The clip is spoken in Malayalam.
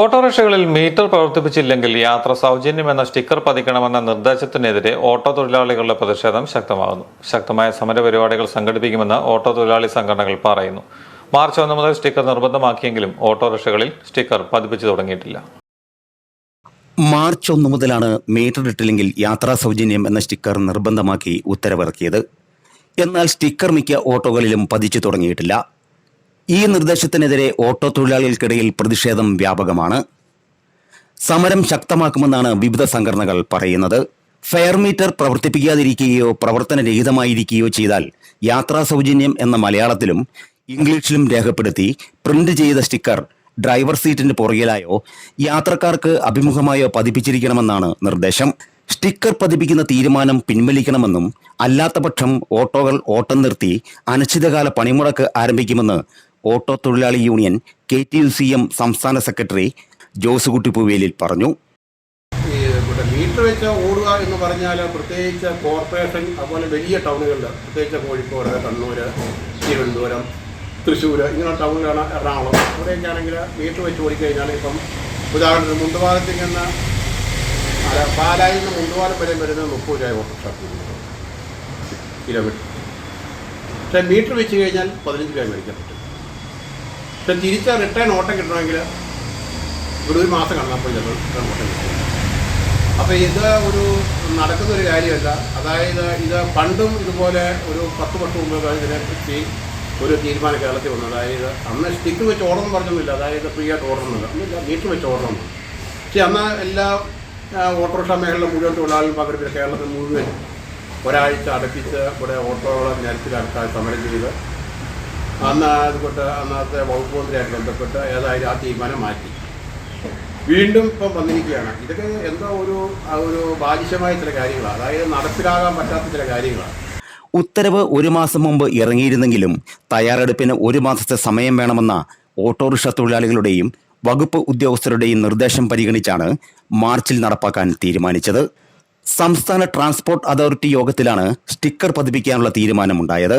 ഓട്ടോറിക്ഷകളിൽ മീറ്റർ പ്രവർത്തിപ്പിച്ചില്ലെങ്കിൽ യാത്ര സൗജന്യമെന്ന സ്റ്റിക്കർ പതിക്കണമെന്ന നിർദ്ദേശത്തിനെതിരെ ഓട്ടോ തൊഴിലാളികളുടെ പ്രതിഷേധം ശക്തമാകുന്നു. ശക്തമായ സമര പരിപാടികൾ സംഘടിപ്പിക്കുമെന്ന് ഓട്ടോ തൊഴിലാളി സംഘടനകൾ പറയുന്നു. മാർച്ച് ഒന്ന് മുതൽ സ്റ്റിക്കർ നിർബന്ധമാക്കിയെങ്കിലും ഓട്ടോറിക്ഷകളിൽ സ്റ്റിക്കർ പതിപ്പിച്ചു തുടങ്ങിയിട്ടില്ല. മാർച്ച് ഒന്ന് മുതലാണ് മീറ്റർ ഇട്ടില്ലെങ്കിൽ യാത്രാ സൗജന്യം എന്ന സ്റ്റിക്കർ നിർബന്ധമാക്കി ഉത്തരവിറക്കിയത്. എന്നാൽ സ്റ്റിക്കർ മിക്ക ഓട്ടോകളിലും പതിച്ചു തുടങ്ങിയിട്ടില്ല. ഈ നിർദ്ദേശത്തിനെതിരെ ഓട്ടോ തൊഴിലാളികൾക്കിടയിൽ പ്രതിഷേധം വ്യാപകമാണ്. സമരം ശക്തമാക്കുമെന്നാണ് വിവിധ സംഘടനകൾ പറയുന്നത്. ഫെയർ മീറ്റർ പ്രവർത്തിപ്പിക്കാതിരിക്കുകയോ പ്രവർത്തനരഹിതമായിരിക്കുകയോ ചെയ്താൽ യാത്രാ സൗജന്യം എന്ന മലയാളത്തിലും ഇംഗ്ലീഷിലും രേഖപ്പെടുത്തി പ്രിന്റ് ചെയ്ത സ്റ്റിക്കർ ഡ്രൈവർ സീറ്റിന് പുറകിലായോ യാത്രക്കാർക്ക് അഭിമുഖമായോ പതിപ്പിച്ചിരിക്കണമെന്നാണ് നിർദ്ദേശം. സ്റ്റിക്കർ പതിപ്പിക്കുന്ന തീരുമാനം പിൻവലിക്കണമെന്നും അല്ലാത്തപക്ഷം ഓട്ടോകൾ ഓട്ടം നിർത്തി അനിശ്ചിതകാല പണിമുടക്ക് ആരംഭിക്കുമെന്ന് ഓട്ടോ തൊഴിലാളി union K T U C M സംസ്ഥാന സെക്രട്ടറി ജോസുകുട്ടി പൂവേലിൽ പറഞ്ഞു. മീറ്റർ വെച്ച് ഓടുക എന്ന് പറഞ്ഞാൽ പ്രത്യേകിച്ച് കോർപ്പറേഷൻ അതുപോലെ വലിയ ടൗണുകളിൽ പ്രത്യേകിച്ച് കോഴിക്കോട് കണ്ണൂർ തിരുവനന്തപുരം തൃശ്ശൂർ ഇങ്ങനെയുള്ള ടൗണിലാണ് എറണാകുളം. അവിടെയൊക്കെ ആണെങ്കിൽ മീറ്റർ വെച്ച് ഓടിക്കഴിഞ്ഞാൽ ഇപ്പം ഉദാഹരണത്തിന് മുണ്ടുപാലത്തിൽ നിന്ന് പാലായി നിന്ന് മുണ്ടുപാലം വരെ വരുന്നത് മുപ്പത് രൂപ ഓട്ടോ കിലോമീറ്റർ. പക്ഷേ മീറ്റർ വെച്ച് കഴിഞ്ഞാൽ പതിനഞ്ച് രൂപ മേടിക്കാൻ പറ്റും. പക്ഷേ തിരിച്ച റിട്ടേൺ ഓട്ടം കിട്ടണമെങ്കിൽ ഇവിടെ ഒരു മാസം കടന്നപ്പോൾ ചിലപ്പോൾ റിട്ടേൺ ഓട്ടം കിട്ടും. അപ്പോൾ ഇത് ഒരു നടക്കുന്ന ഒരു കാര്യമല്ല. അതായത് ഇത് പണ്ടും ഇതുപോലെ ഒരു പത്ത് വർഷം മുമ്പ് ഇതിനെപ്പറ്റി ഒരു തീരുമാനം കേരളത്തിൽ വന്നു. അതായത് അന്ന് സ്റ്റിക്ക് വെച്ച് ഓടണം പറഞ്ഞൊന്നുമില്ല. അതായത് ഫ്രീ ആയിട്ട് ഓടണമെന്നില്ല അന്നില്ല വീട്ടിൽ വെച്ച് ഓടണം പക്ഷേ അന്ന് എല്ലാ ഓട്ടോറിക്ഷ മേഖല മുഴുവൻ തൊഴിലാളികൾ പങ്കെടുപ്പില്ല കേരളത്തിൽ മുഴുവൻ ഒരാഴ്ച അടുപ്പിച്ച് ഇവിടെ ഓട്ടോകളെ നിരത്തിലടക്കാൻ സമരം ചെയ്ത് അന്ന് അതുകൊണ്ട് അന്നത്തെ വകുപ്പ് മന്ത്രിയായിട്ട് ബന്ധപ്പെട്ട് ഏതായാലും ആ തീരുമാനം മാറ്റി. വീണ്ടും ഇപ്പം വന്നിരിക്കുകയാണ്. ഇതൊക്കെ എന്തോ ഒരു ഒരു ബാലിശമായ ചില കാര്യങ്ങളാണ് അതായത് നടപ്പിലാകാൻ പറ്റാത്ത ചില കാര്യങ്ങളാണ് ഉത്തരവ് ഒരു മാസം മുമ്പ് ഇറങ്ങിയിരുന്നെങ്കിലും തയ്യാറെടുപ്പിന് ഒരു മാസത്തെ സമയം വേണമെന്ന ഓട്ടോറിക്ഷ തൊഴിലാളികളുടെയും വകുപ്പ് ഉദ്യോഗസ്ഥരുടെയും നിർദ്ദേശം പരിഗണിച്ചാണ് മാർച്ചിൽ നടപ്പാക്കാൻ തീരുമാനിച്ചത്. സംസ്ഥാന ട്രാൻസ്പോർട്ട് അതോറിറ്റി യോഗത്തിലാണ് സ്റ്റിക്കർ പതിപ്പിക്കാനുള്ള തീരുമാനമുണ്ടായത്.